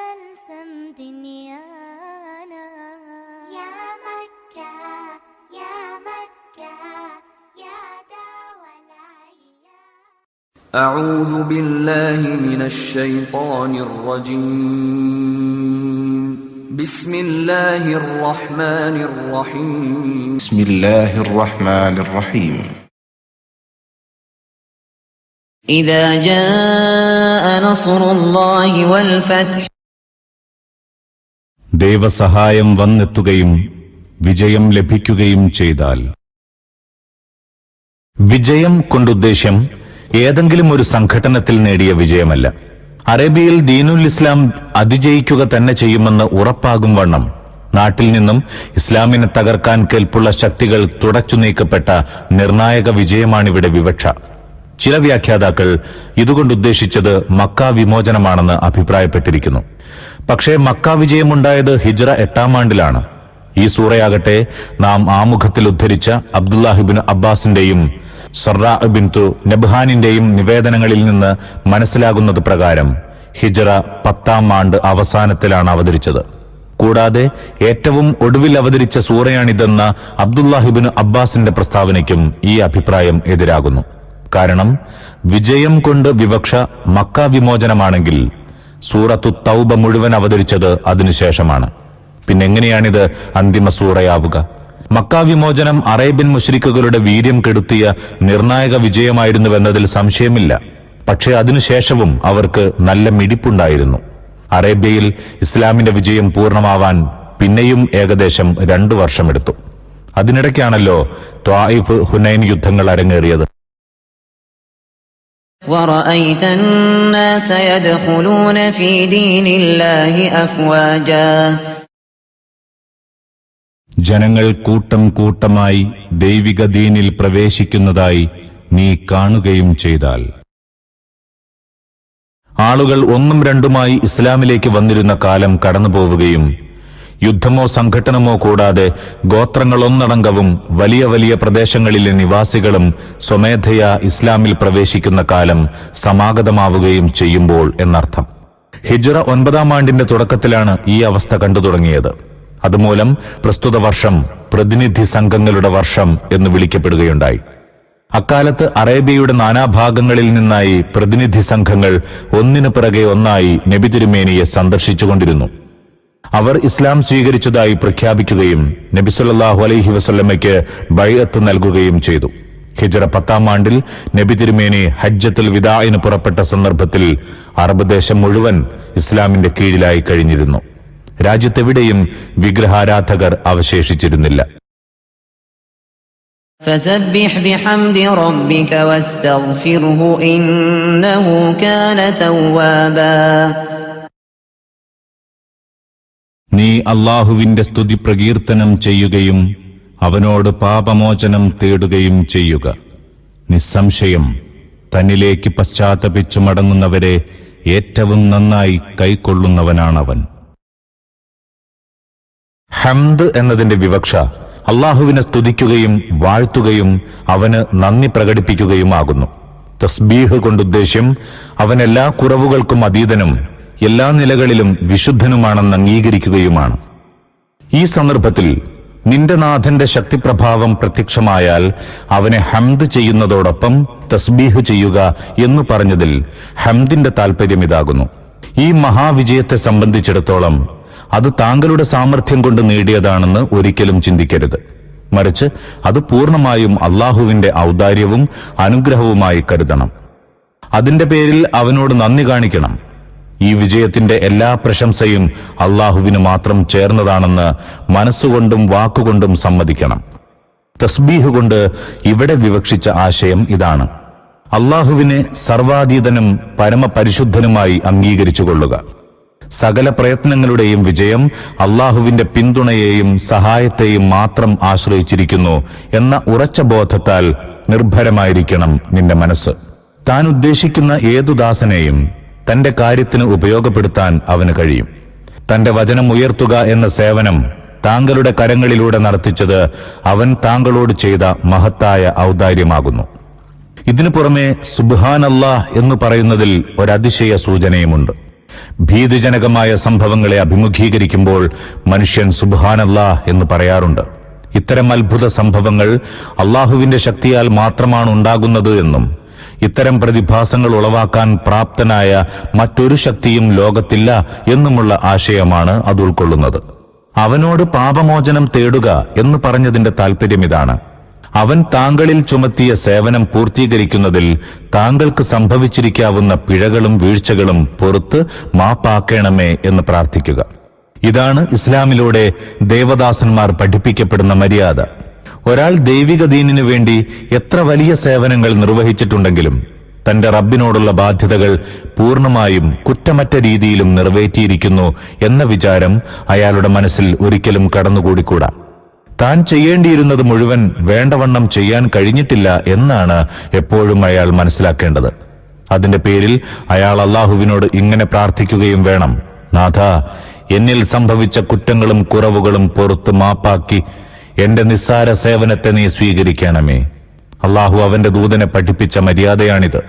فلسم دنيانا يا مكة يا مكة يا داوى أعوذ بالله من الشيطان الرجيم. بسم الله الرحمن الرحيم. بسم الله الرحمن الرحيم. إذا جاء نصر الله والفتح ദൈവസഹായം വന്നെത്തുകയും വിജയം ലഭിക്കുകയും ചെയ്താൽ. വിജയം കൊണ്ടുദ്ദേശ്യം ഏതെങ്കിലും ഒരു സംഘടനത്തിൽ നേടിയ വിജയമല്ല. അറേബ്യയിൽ ദീനുൽ ഇസ്ലാം അതിജയിക്കുക തന്നെ ചെയ്യുമെന്ന് ഉറപ്പാകും വണ്ണം. നാട്ടിൽ നിന്നും ഇസ്ലാമിനെ തകർക്കാൻ കേൾപ്പുള്ള ശക്തികൾ തുടച്ചു നീക്കപ്പെട്ട നിർണായക വിജയമാണിവിടെ വിവക്ഷ. ചില വ്യാഖ്യാതാക്കൾ ഇതുകൊണ്ട് ഉദ്ദേശിച്ചത് മക്ക വിമോചനമാണെന്ന് അഭിപ്രായപ്പെട്ടിരിക്കുന്നു. പക്ഷേ മക്ക വിജയമുണ്ടായത് ഹിജ്റ എട്ടാം ആണ്ടിലാണ്. ഈ സൂറയാകട്ടെ നാം ആമുഖത്തിൽ ഉദ്ധരിച്ച അബ്ദുല്ലാഹിബിൻ അബ്ബാസിന്റെയും സൊറാ ബിന്തു നബ്ഹാനിന്റെയും നിവേദനങ്ങളിൽ നിന്ന് മനസ്സിലാകുന്നത് പ്രകാരം ഹിജ്റ പത്താം ആണ്ട് അവസാനത്തിലാണ് അവതരിച്ചത്. കൂടാതെ ഏറ്റവും ഒടുവിൽ അവതരിച്ച സൂറയാണിതെന്ന അബ്ദുല്ലാഹിബിൻ അബ്ബാസിന്റെ പ്രസ്താവനയ്ക്കും ഈ അഭിപ്രായം എതിരാകുന്നു. കാരണം വിജയം കൊണ്ട് വിവക്ഷ മക്ക വിമോചനമാണെങ്കിൽ സൂറത്തു തൗബ മുഴുവൻ അവതരിച്ചത് അതിനുശേഷമാണ്. പിന്നെങ്ങനെയാണിത് അന്തിമ സൂറയാവുക? മക്കാവിമോചനം അറേബ്യൻ മുഷ്രിക്കുകളുടെ വീര്യം കെടുത്തിയ നിർണായക വിജയമായിരുന്നുവെന്നതിൽ സംശയമില്ല. പക്ഷേ അതിനുശേഷവും അവർക്ക് നല്ല മിടിപ്പുണ്ടായിരുന്നു. അറേബ്യയിൽ ഇസ്ലാമിന്റെ വിജയം പൂർണമാവാൻ പിന്നെയും ഏകദേശം രണ്ടു വർഷമെടുത്തു. അതിനിടയ്ക്കാണല്ലോ ത്വായിഫ് ഹുനൈൻ യുദ്ധങ്ങൾ അരങ്ങേറിയത്. ورأيت الناس يدخلون في دين الله أفواجا ജനങ്ങൾ കൂട്ടം കൂട്ടമായി ദൈവിക ദീനിൽ പ്രവേശിക്കുന്നതായി നീ കാണുകയും ചെയ്താൽ ആളുകൾ ഒന്നും രണ്ടുമായി ഇസ്ലാമിലേക്ക് വന്നിരുന്ന കാലം കടന്നുപോവുകയും യുദ്ധമോ സംഘട്ടനമോ കൂടാതെ ഗോത്രങ്ങളൊന്നടങ്കവും വലിയ വലിയ പ്രദേശങ്ങളിലെ നിവാസികളും സ്വമേധയാ ഇസ്ലാമിൽ പ്രവേശിക്കുന്ന കാലം സമാഗതമാവുകയും ചെയ്യുമ്പോൾ എന്നർത്ഥം. ഹിജ്റ ഒൻപതാം ആണ്ടിന്റെ തുടക്കത്തിലാണ് ഈ അവസ്ഥ കണ്ടു തുടങ്ങിയത്. അതുമൂലം പ്രസ്തുത വർഷം പ്രതിനിധി സംഘങ്ങളുടെ വർഷം എന്ന് വിളിക്കപ്പെടുകയുണ്ടായി. അക്കാലത്ത് അറേബ്യയുടെ നാനാഭാഗങ്ങളിൽ നിന്നായി പ്രതിനിധി സംഘങ്ങൾ ഒന്നിനു പിറകെ ഒന്നായി നബി തിരുമേനിയെ സന്ദർശിച്ചുകൊണ്ടിരുന്നു. അവർ ഇസ്ലാം സ്വീകരിച്ചതായി പ്രഖ്യാപിക്കുകയും നബി സല്ലല്ലാഹു അലൈഹി വസല്ലമയ്ക്ക് ബൈഅത്ത് നൽകുകയും ചെയ്തു ഹിജ്റ പത്താം ആണ്ടിൽ നബി തിരുമേനി ഹജ്ജത്തുൽ വിദായിന് പുറപ്പെട്ട സന്ദർഭത്തിൽ അറബ് ദേശം മുഴുവൻ ഇസ്ലാമിന്റെ കീഴിലായി കഴിഞ്ഞിരുന്നു രാജ്യത്തെവിടെയും വിഗ്രഹാരാധകർ അവശേഷിച്ചിരുന്നില്ല فسبح بحمد ربك واستغفره إنه كان توابا നീ അള്ളാഹുവിന്റെ സ്തുതി പ്രകീർത്തനം ചെയ്യുകയും അവനോട് പാപമോചനം തേടുകയും ചെയ്യുക. നിസ്സംശയം തന്നിലേക്ക് പശ്ചാത്തപിച്ചു മടങ്ങുന്നവരെ ഏറ്റവും നന്നായി കൈക്കൊള്ളുന്നവനാണവൻ. ഹംദ് എന്നതിന്റെ വിവക്ഷ അള്ളാഹുവിനെ സ്തുതിക്കുകയും വാഴ്ത്തുകയും അവന് നന്ദി പ്രകടിപ്പിക്കുകയുമാകുന്നു. തസ്ബീഹ് കൊണ്ടുദ്ദേശ്യം അവൻ എല്ലാ കുറവുകൾക്കും അതീതനും എല്ലാ നിലകളിലും വിശുദ്ധനുമാണെന്ന് അംഗീകരിക്കുകയുമാണ്. ഈ സന്ദർഭത്തിൽ നിന്റെ നാഥന്റെ ശക്തിപ്രഭാവം പ്രത്യക്ഷമായാൽ അവനെ ഹംദ് ചെയ്യുന്നതോടൊപ്പം തസ്ബീഹ് ചെയ്യുക എന്ന് പറഞ്ഞതിൽ ഹംദിന്റെ താൽപര്യം ഇതാകുന്നു. ഈ മഹാവിജയത്തെ സംബന്ധിച്ചിടത്തോളം അത് താങ്കളുടെ സാമർഥ്യം കൊണ്ട് നേടിയതാണെന്ന് ഒരിക്കലും ചിന്തിക്കരുത്. മറിച്ച് അത് പൂർണമായും അള്ളാഹുവിന്റെ ഔദാര്യവും അനുഗ്രഹവുമായി കരുതണം. അതിന്റെ പേരിൽ അവനോട് നന്ദി കാണിക്കണം. ഈ വിജയത്തിന്റെ എല്ലാ പ്രശംസയും അള്ളാഹുവിന് മാത്രം ചേർന്നതാണെന്ന് മനസ്സുകൊണ്ടും വാക്കുകൊണ്ടും സമ്മതിക്കണം. തസ്ബീഹ് കൊണ്ട് ഇവിടെ വിവക്ഷിച്ച ആശയം ഇതാണ്. അള്ളാഹുവിനെ സർവാതീതനും പരമപരിശുദ്ധനുമായി അംഗീകരിച്ചുകൊള്ളുക സകല പ്രയത്നങ്ങളുടെയും വിജയം അള്ളാഹുവിന്റെ പിന്തുണയെയും സഹായത്തെയും മാത്രം ആശ്രയിച്ചിരിക്കുന്നു എന്ന ഉറച്ച ബോധത്താൽ നിർഭരമായിരിക്കണം നിന്റെ മനസ്സ്. താൻ ഉദ്ദേശിക്കുന്ന ഏതു ദാസനെയും തന്റെ കാര്യത്തിന് ഉപയോഗപ്പെടുത്താൻ അവന് കഴിയും. തന്റെ വചനം ഉയർത്തുക എന്ന സേവനം താങ്കളുടെ കരങ്ങളിലൂടെ നടത്തിച്ചത് അവൻ താങ്കളോട് ചെയ്ത മഹത്തായ ഔദാര്യമാകുന്നു. ഇതിനു പുറമെ സുബ്ഹാനല്ലാ എന്ന് പറയുന്നതിൽ ഒരതിശയ സൂചനയുമുണ്ട്. ഭീതിജനകമായ സംഭവങ്ങളെ അഭിമുഖീകരിക്കുമ്പോൾ മനുഷ്യൻ സുബ്ഹാനല്ലാ എന്ന് പറയാറുണ്ട്. ഇത്തരം അത്ഭുത സംഭവങ്ങൾ അള്ളാഹുവിന്റെ ശക്തിയാൽ മാത്രമാണ് ഉണ്ടാകുന്നത് എന്നും ഇത്തരം പ്രതിഭാസങ്ങൾ ഉളവാക്കാൻ പ്രാപ്തനായ മറ്റൊരു ശക്തിയും ലോകത്തില്ല എന്നുമുള്ള ആശയമാണ് അത് ഉൾക്കൊള്ളുന്നത്. അവനോട് പാപമോചനം തേടുക എന്ന് പറഞ്ഞതിന്റെ താൽപര്യം ഇതാണ്. അവൻ താങ്കളിൽ ചുമത്തിയ സേവനം പൂർത്തീകരിക്കുന്നതിൽ താങ്കൾക്ക് സംഭവിച്ചിരിക്കാവുന്ന പിഴകളും വീഴ്ചകളും പുറത്ത് മാപ്പാക്കണമേ എന്ന് പ്രാർത്ഥിക്കുക. ഇതാണ് ഇസ്ലാമിലൂടെ ദേവദാസന്മാർ പഠിപ്പിക്കപ്പെടുന്ന മര്യാദ. ഒരാൾ ദൈവിക ദീനിനു വേണ്ടി എത്ര വലിയ സേവനങ്ങൾ നിർവഹിച്ചിട്ടുണ്ടെങ്കിലും തന്റെ റബ്ബിനോടുള്ള ബാധ്യതകൾ പൂർണമായും കുറ്റമറ്റ രീതിയിലും നിറവേറ്റിയിരിക്കുന്നു എന്ന വിചാരം അയാളുടെ മനസ്സിൽ ഒരിക്കലും കടന്നുകൂടിക്കൂടാ. താൻ ചെയ്യേണ്ടിയിരുന്നത് മുഴുവൻ വേണ്ടവണ്ണം ചെയ്യാൻ കഴിഞ്ഞിട്ടില്ല എന്നാണ് എപ്പോഴും അയാൾ മനസ്സിലാക്കേണ്ടത്. അതിന്റെ പേരിൽ അയാൾ അള്ളാഹുവിനോട് ഇങ്ങനെ പ്രാർത്ഥിക്കുകയും വേണം. നാഥ എന്നിൽ സംഭവിച്ച കുറ്റങ്ങളും കുറവുകളും പുറത്ത് മാപ്പാക്കി എന്റെ നിസ്സാര സേവനത്തെ നീ സ്വീകരിക്കണമേ. അള്ളാഹു അവന്റെ ദൂതനെ പഠിപ്പിച്ച മര്യാദയാണിത്.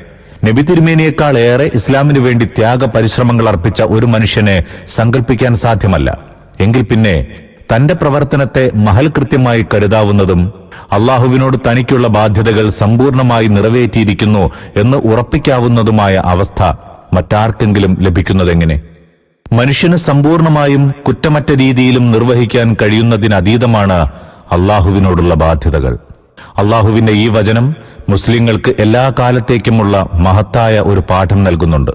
നബി തിരുമേനിയേക്കാൾ ഏറെ ഇസ്ലാമിനു വേണ്ടി ത്യാഗ പരിശ്രമങ്ങൾ അർപ്പിച്ച ഒരു മനുഷ്യനെ സങ്കല്പിക്കാൻ സാധ്യമല്ല. എങ്കിൽ പിന്നെ തന്റെ പ്രവർത്തനത്തെ മഹൽ കൃത്യമായി കരുതാവുന്നതും അള്ളാഹുവിനോട് തനിക്കുള്ള ബാധ്യതകൾ സമ്പൂർണമായി നിറവേറ്റിയിരിക്കുന്നു എന്ന് ഉറപ്പിക്കാവുന്നതുമായ അവസ്ഥ മറ്റാർക്കെങ്കിലും ലഭിക്കുന്നതെങ്ങനെ? മനുഷ്യന് സമ്പൂർണമായും കുറ്റമറ്റ രീതിയിലും നിർവഹിക്കാൻ കഴിയുന്നതിനതീതമാണ് അള്ളാഹുവിനോടുള്ള ബാധ്യതകൾ. അള്ളാഹുവിന്റെ ഈ വചനം മുസ്ലിങ്ങൾക്ക് എല്ലാ കാലത്തേക്കുമുള്ള മഹത്തായ ഒരു പാഠം നൽകുന്നുണ്ട്.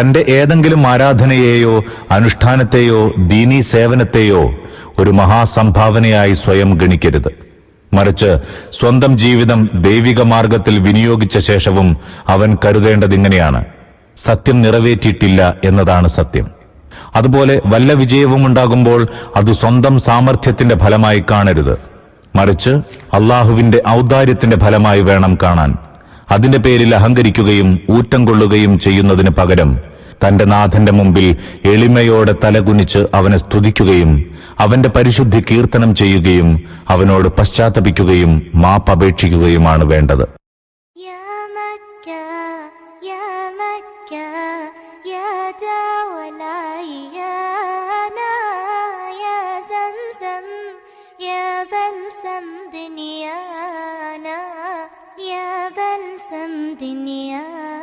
തന്റെ ഏതെങ്കിലും ആരാധനയെയോ അനുഷ്ഠാനത്തെയോ ദീനീ സേവനത്തെയോ ഒരു മഹാസംഭാവനയായി സ്വയം ഗണിക്കരുത്. മറിച്ച് സ്വന്തം ജീവിതം ദൈവിക മാർഗത്തിൽ വിനിയോഗിച്ച ശേഷവും അവൻ കരുതേണ്ടതിങ്ങനെയാണ് സത്യം നിറവേറ്റിയിട്ടില്ല എന്നതാണ് സത്യം. അതുപോലെ വല്ല വിജയവും ഉണ്ടാകുമ്പോൾ അത് സ്വന്തം സാമർഥ്യത്തിന്റെ ഫലമായി കാണരുത്. മറിച്ച് അള്ളാഹുവിന്റെ ഔദാര്യത്തിന്റെ ഫലമായി വേണം കാണാൻ. അതിന്റെ പേരിൽ അഹങ്കരിക്കുകയും ഊറ്റം കൊള്ളുകയും ചെയ്യുന്നതിന് പകരം തന്റെ നാഥന്റെ മുമ്പിൽ എളിമയോടെ തലകുനിച്ച് അവനെ സ്തുതിക്കുകയും അവന്റെ പരിശുദ്ധി കീർത്തനം ചെയ്യുകയും അവനോട് പശ്ചാത്തപിക്കുകയും മാപ്പപേക്ഷിക്കുകയുമാണ് വേണ്ടത്. بلسم دنيانا يا بلسم دنيانا